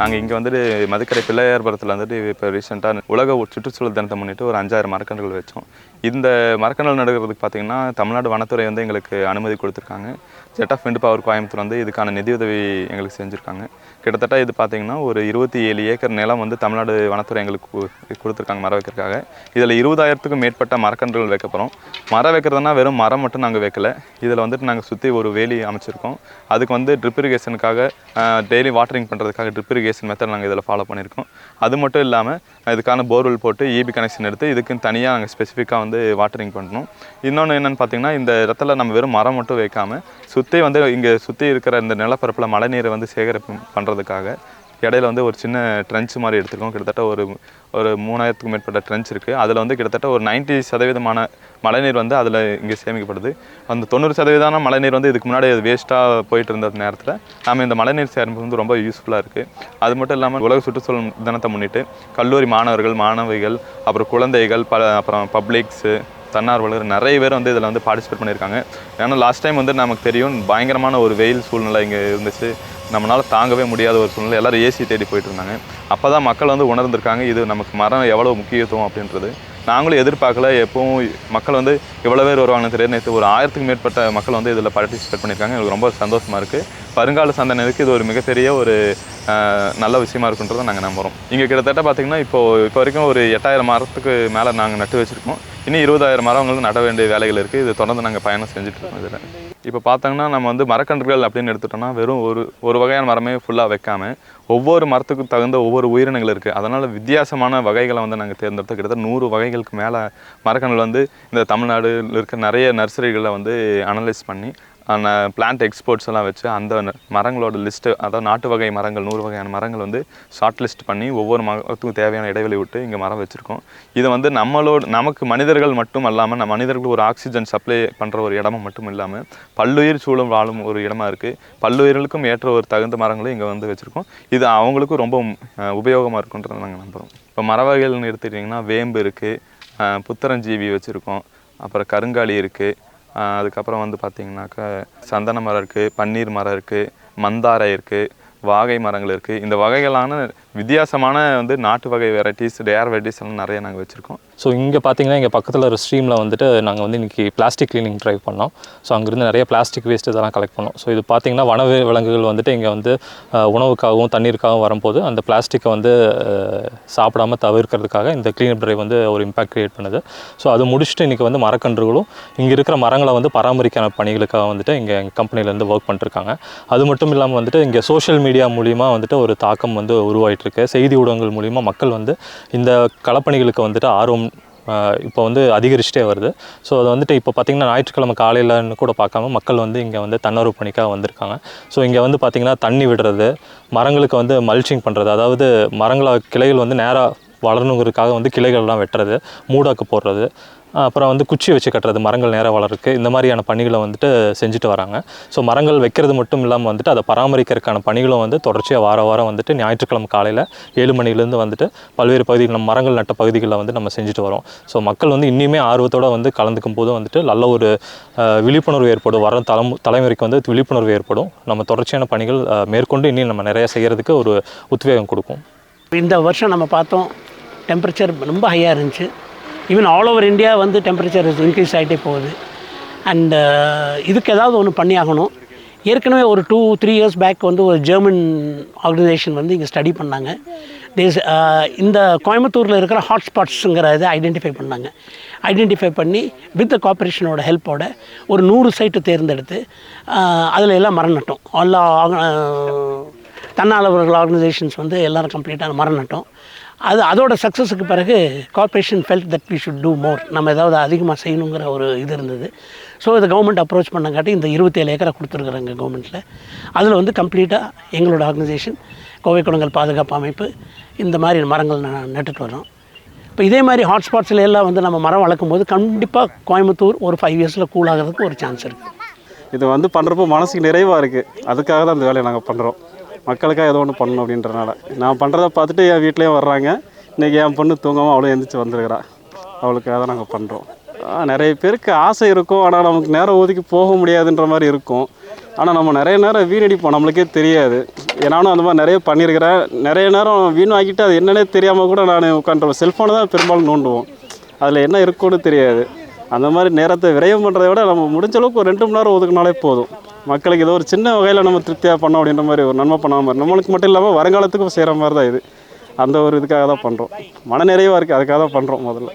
நாங்கள் இங்கே வந்துட்டு மதுக்கரை பிள்ளையார்புரத்தில் வந்துட்டு இப்போ ரீசெண்டாக உலக சுற்றுச்சூழல் தினத்தை முன்னிட்டு ஒரு அஞ்சாயிரம் மரக்கன்றுகள் வச்சோம். இந்த மரக்கணல் நடுகிறதுக்கு பார்த்தீங்கன்னா தமிழ்நாடு வனத்துறை வந்து எங்களுக்கு அனுமதி கொடுத்துருக்காங்க. Jet of wind power Coimbatore வந்து இதுக்கான நிதியுதவி எங்களுக்கு செஞ்சுருக்காங்க. கிட்டத்தட்ட இது பார்த்திங்கன்னா ஒரு இருபத்தி ஏழு ஏக்கர் நிலம் வந்து தமிழ்நாடு வனத்துறை எங்களுக்கு கு- கொடுத்துருக்காங்க மரம் வைக்கிறதுக்காக. இதில் இருபதாயிரத்துக்கும் மேற்பட்ட மரக்கன்றுகள் வைக்க போகிறோம் மரம் வைக்கிறதுனா வெறும் மரம் மட்டும் நாங்கள் வைக்கல. இதில் வந்துட்டு நாங்கள் சுற்றி ஒரு வேலி அமைச்சிருக்கோம். அதுக்கு வந்து ட்ரிப் இரிகேஷனுக்காக டெய்லி வாட்டரிங் பண்ணுறதுக்காக ட்ரிப் இரிகேஷன் மெத்தட் நாங்கள் இதில் ஃபாலோ பண்ணியிருக்கோம் அது மட்டும் இல்லாமல் இதுக்கான போர்வெல் போட்டு இபி கனெக்ஷன் எடுத்து இதுக்குன்னு தனியாக நாங்கள் ஸ்பெசிஃபிக்காக வந்து வாட்டரிங் பண்ணணும். இன்னொன்று என்னென்னு பார்த்தீங்கன்னா இந்த இடத்துல நம்ம வெறும் மரம் மட்டும் வைக்காமல் சுற்றி வந்து இங்கே சுற்றி இருக்கிற இந்த நிலப்பரப்பில் மழைநீரை வந்து சேகரிப்பு பண்ணுறதுக்காக இடையில வந்து ஒரு சின்ன ட்ரென்ச் மாதிரி எடுத்துருக்கோம். கிட்டத்தட்ட ஒரு ஒரு மூணாயிரத்துக்கும் மேற்பட்ட ட்ரென்ச் இருக்குது அதில் வந்து கிட்டத்தட்ட ஒரு 90% சதவீதமான மழைநீர் வந்து அதில் இங்கே சேமிக்கப்படுது. அந்த தொண்ணூறு சதவீதமான மழைநீர் வந்து இதுக்கு முன்னாடி அது வேஸ்ட்டாக போயிட்டு இருந்த நேரத்தில் நம்ம இந்த மழைநீர் சேமிப்பு வந்து ரொம்ப யூஸ்ஃபுல்லாக இருக்குது அது மட்டும் இல்லாமல் உலக சுற்றுச்சூழல் தினத்தை முன்னிட்டு கல்லூரி மாணவர்கள் மாணவிகள் அப்புறம் குழந்தைகள் பல அப்புறம் பப்ளிக்ஸு தன்னார்வலர் நிறைய பேர் வந்து இதில் வந்து பார்ட்டிசிபேட் பண்ணியிருக்காங்க. ஏன்னா லாஸ்ட் டைம் வந்து நமக்கு தெரியும் பயங்கரமான ஒரு வெயில் சூழ்நிலை இங்கே இருந்துச்சு. நம்மளால் தாங்கவே முடியாத ஒரு சூழ்நிலை. எல்லாரும் ஏசி தேடி போயிட்டு இருந்தாங்க அப்போ தான் மக்கள் வந்து உணர்ந்திருக்காங்க இது நமக்கு மரம் எவ்வளோ முக்கியத்துவம் அப்படின்றது. நாங்களும் எதிர்பார்க்கல எப்பவும் மக்கள் வந்து இவ்வளோ பேர் வருவாங்கன்னு தெரியாது. நேற்று ஒரு ஆயிரத்துக்கு மேற்பட்ட மக்கள் வந்து இதில் பார்ட்டிசிபேட் பண்ணியிருக்காங்க. எனக்கு ரொம்ப சந்தோஷமாக இருக்குது வருங்கால சந்தனருக்கு இது ஒரு மிகப்பெரிய ஒரு நல்ல விஷயமா இருக்குன்றதை நாங்கள் நம்புகிறோம் இங்கே கிட்டத்தட்ட பார்த்திங்கன்னா இப்போது இப்போ வரைக்கும் ஒரு எட்டாயிரம் மரத்துக்கு மேலே நாங்கள் நட்டு வச்சுருக்கோம். இன்னும் இருபதாயிரம் மரங்களும் நட வேண்டிய வேலைகள் இருக்குது இது தொடர்ந்து நாங்கள் பயணம் செஞ்சுட்டு இருக்கோம் இதில். இப்போ பார்த்தாங்கன்னா நம்ம வந்து மரக்கன்றுகள் அப்படின்னு எடுத்துட்டோம்னா வெறும் ஒரு ஒரு வகையான மரமே ஃபுல்லாக வைக்காம ஒவ்வொரு மரத்துக்கும் தகுந்த ஒவ்வொரு உயிரினங்கள் இருக்குது அதனால் வித்தியாசமான வகைகளை வந்து நாங்கள் தேர்ந்தெடுத்து கிட்டத்தட்ட நூறு வகைகளுக்கு மேலே மரக்கன்றுகள் வந்து இந்த தமிழ்நாடுல இருக்க நிறைய நர்சரிகளை வந்து அனலைஸ் பண்ணி பிளான்ட் எக்ஸ்போர்ட்ஸ் எல்லாம் வச்சு அந்த மரங்களோட லிஸ்ட்டு அதாவது நாட்டு வகை மரங்கள் நூறு வகையான மரங்கள் வந்து ஷார்ட் லிஸ்ட் பண்ணி ஒவ்வொரு மரத்துக்கும் தேவையான இடைவெளி விட்டு இங்கே மரம் வச்சுருக்கோம். இது வந்து நம்மளோட நமக்கு மனிதர்கள் மட்டும் அல்லாமல் நம்ம மனிதர்களுக்கு ஒரு ஆக்சிஜன் சப்ளை பண்ணுற ஒரு இடமும் மட்டும் இல்லாமல் பல்லுயிர் சூழல் வாழும் ஒரு இடமா இருக்குது பல்லுயிர்களுக்கும் ஏற்ற ஒரு தகுந்த மரங்களும் இங்கே வந்து வச்சுருக்கோம். இது அவங்களுக்கும் ரொம்ப உபயோகமாக இருக்குன்றதை நாங்கள் நம்புகிறோம் இப்போ மர வகைகள்னு எடுத்துக்கிட்டிங்கன்னா வேம்பு இருக்குது புத்தரஞ்சீவி வச்சுருக்கோம். அப்புறம் கருங்காலி இருக்குது அதுக்கப்புறம் வந்து பார்த்திங்கனாக்கா சந்தன மரம் இருக்குது பன்னீர் மரம் இருக்குது மந்தாரை இருக்குது வாகை மரங்கள் இருக்குது இந்த வகைகளான வித்தியாசமான வந்து நாட்டு வகை வெரைட்டிஸ் டேர் வெரைட்டிஸ் எல்லாம் நிறைய நாங்கள் வச்சுருக்கோம். ஸோ இங்கே பார்த்தீங்கன்னா இங்கே பக்கத்தில் ஒரு ஸ்ட்ரீமில் வந்துட்டு நாங்கள் வந்து இன்றைக்கி பிளாஸ்டிக் கிளீனிங் ட்ரைவ் பண்ணோம். ஸோ அங்கேருந்து நிறைய பிளாஸ்டிக் வேஸ்ட் இதெல்லாம் கலெக்ட் பண்ணோம். ஸோ இது பார்த்திங்கன்னா வன விலங்குகள் வந்துட்டு இங்கே வந்து உணவுக்காகவும் தண்ணீருக்காகவும் வரும்போது அந்த பிளாஸ்டிக்கை வந்து சாப்பிடாமல் சாப்பிடாம தவிர்க்கிறதுக்காக இந்த கிளீனப் ட்ரைவ் வந்து ஒரு இம்பாக்ட் க்ரியேட் பண்ணுது. ஸோ அது முடிச்சுட்டு இன்றைக்கி வந்து மரக்கன்றுகளும் இங்கே இருக்கிற மரங்களை வந்து பராமரிக்கான பணிகளுக்காக வந்துட்டு இங்கே எங்கள் கம்பெனிலேருந்து ஒர்க் பண்ணிருக்காங்க அது மட்டும் இல்லாமல் வந்துட்டு இங்கே சோஷியல் மீடியா மூலிமா வந்துட்டு ஒரு தாக்கம் வந்து உருவாயிட்டு போயிட்டுருக்கு. செய்தி ஊடகங்கள் மூலிமா மக்கள் வந்து இந்த களப்பணிகளுக்கு வந்துட்டு ஆர்வம் இப்போ வந்து அதிகரிச்சுட்டே வருது. ஸோ அது வந்துட்டு இப்போ பார்த்திங்கன்னா ஞாயிற்றுக்கிழமை காலையிலன்னு கூட பார்க்காம மக்கள் வந்து இங்கே வந்து தன்னார்வ பணிக்காக வந்திருக்காங்க. ஸோ இங்கே வந்து பார்த்திங்கன்னா தண்ணி விடுறது மரங்களுக்கு வந்து மல்ச்சிங் பண்ணுறது அதாவது மரங்களை கிளைகள் வந்து நேராக வளரணுங்கிறதுக்காக வந்து கிளைகள்லாம் வெட்டுறது மூடாக்கு போடுறது அப்புறம் வந்து குச்சி வச்சு கட்டுறது மரங்கள் நேராக வளருக்கு இந்த மாதிரியான பணிகளை வந்துட்டு செஞ்சுட்டு வராங்க. ஸோ மரங்கள் வைக்கிறது மட்டும் இல்லாமல் வந்துட்டு அதை பராமரிக்கிறதுக்கான பணிகளும் வந்து தொடர்ச்சியாக வார வாரம் வந்துட்டு ஞாயிற்றுக்கிழமை காலையில் ஏழு மணிலேருந்து வந்துட்டு பல்வேறு பகுதிகள் நம்ம மரங்கள் நட்ட பகுதிகளில் வந்து நம்ம செஞ்சுட்டு வரோம். ஸோ மக்கள் வந்து இன்னுமே ஆர்வத்தோடு வந்து கலந்துக்கும் போது வந்துட்டு நல்ல ஒரு விழிப்புணர்வு ஏற்படும். வர தலைமு தலைமுறைக்கு வந்து விழிப்புணர்வு ஏற்படும். நம்ம தொடர்ச்சியான பணிகள் மேற்கொண்டு இன்னும் நம்ம நிறையா செய்கிறதுக்கு ஒரு உத்வேகம் கொடுக்கும். இந்த வருஷம் நம்ம பார்த்தோம் டெம்பரேச்சர் ரொம்ப ஹையாக இருந்துச்சு. ஈவன் ஆல் ஓவர் இந்தியா வந்து டெம்பரேச்சர் இன்க்ரீஸ் ஆகிட்டே போகுது. அண்ட் uh, இதுக்கு ஏதாவது ஒன்று பண்ணியாகணும். ஏற்கனவே ஒரு டூ த்ரீ இயர்ஸ் பேக் வந்து ஒரு ஜெர்மன் ஆர்கனைசேஷன் வந்து இங்கே ஸ்டடி பண்ணாங்க. தேஸ் uh, இந்த கோயம்புத்தூரில் இருக்கிற ஹாட்ஸ்பாட்ஸுங்கிற இதை ஐடென்டிஃபை பண்ணாங்க. ஐடென்டிஃபை பண்ணி வித் த கார்பரேஷனோட ஹெல்ப்போட ஒரு நூறு சைட்டு தேர்ந்தெடுத்து uh, அதில் எல்லாம் மரம் நட்டோம் எல்லா ஆர்க- தன்னார்வலர்கள் ஆர்கனைசேஷன்ஸ் வந்து எல்லாரும் கம்ப்ளீட்டாக மரம் நட்டோம் அது அதோட சக்ஸஸுக்கு பிறகு corporation felt that we should do more நம்ம ஏதாவது அதிகமாக செய்யணுங்கிற ஒரு இது இருந்தது. ஸோ இதை கவர்மெண்ட் அப்ரோச் பண்ணங்காட்டி இந்த இருபத்தேழு ஏக்கரை கொடுத்துருக்குறாங்க கவர்மெண்ட்டில் அதில் வந்து கம்ப்ளீட்டாக எங்களோட ஆர்கனைசேஷன் கோவை குளங்கள் பாதுகாப்பு அமைப்பு இந்த மாதிரி மரங்கள் ந- நட்டுட்டு வரோம் இப்போ இதே மாதிரி ஹாட்ஸ்பாட்ஸில் எல்லாம் வந்து நம்ம மரம் வளர்க்கும் போது கண்டிப்பாக கோயம்புத்தூர் ஒரு ஃபைவ் இயர்ஸில் கூலாகிறதுக்கு ஒரு சான்ஸ் இருக்குது இது வந்து பண்ணுறப்போ மனசுக்கு நிறைவாக இருக்குது அதுக்காக தான் இந்த வேலையை நாங்கள் பண்ணுறோம் மக்களுக்காக ஏதோ ஒன்று பண்ணணும் அப்படின்றனால. நான் பண்ணுறத பார்த்துட்டு என் வீட்லேயும் வர்றாங்க. இன்றைக்கி என் பொண்ணு தூங்காமல் அவளும் எந்திரிச்சு வந்துருக்கிறா. அவளுக்காக தான் நாங்கள் பண்ணுறோம் நிறைய பேருக்கு ஆசை இருக்கும். ஆனால் நமக்கு நேரம் ஒதுக்கி போக முடியாதுன்ற மாதிரி இருக்கும். ஆனால் நம்ம நிறைய நேரம் வீணடிப்போம். நம்மளுக்கே தெரியாது. நானும் அந்த மாதிரி நிறைய பண்ணியிருக்கிறேன். நிறைய நேரம் வீணாக்கிட்டு அது என்னன்னே தெரியாமல் கூட நான் உட்காந்துருவேன் செல்ஃபோனை தான் பெரும்பாலும் நோண்டுவோம். அதில் என்ன இருக்கும்னு தெரியாது. அந்த மாதிரி நேரத்தை விரயம் பண்ணுறதை விட நம்ம முடிஞ்ச அளவுக்கு ஒரு ரெண்டு மணி நேரம் ஒதுக்குனாலே போதும். மக்களுக்கு ஏதோ ஒரு சின்ன வகையில் நம்ம திருப்தியாக பண்ணோம் அப்படின்ற மாதிரி ஒரு நன்மை பண்ணாமல் நம்மளுக்கு மட்டும் இல்லாமல் வருங்காலத்துக்கும் செய்கிற மாதிரி தான் இது. அந்த ஒரு இதுக்காக தான் பண்ணுறோம் மன நிறைவாக இருக்குது அதுக்காக தான் பண்ணுறோம் முதல்ல.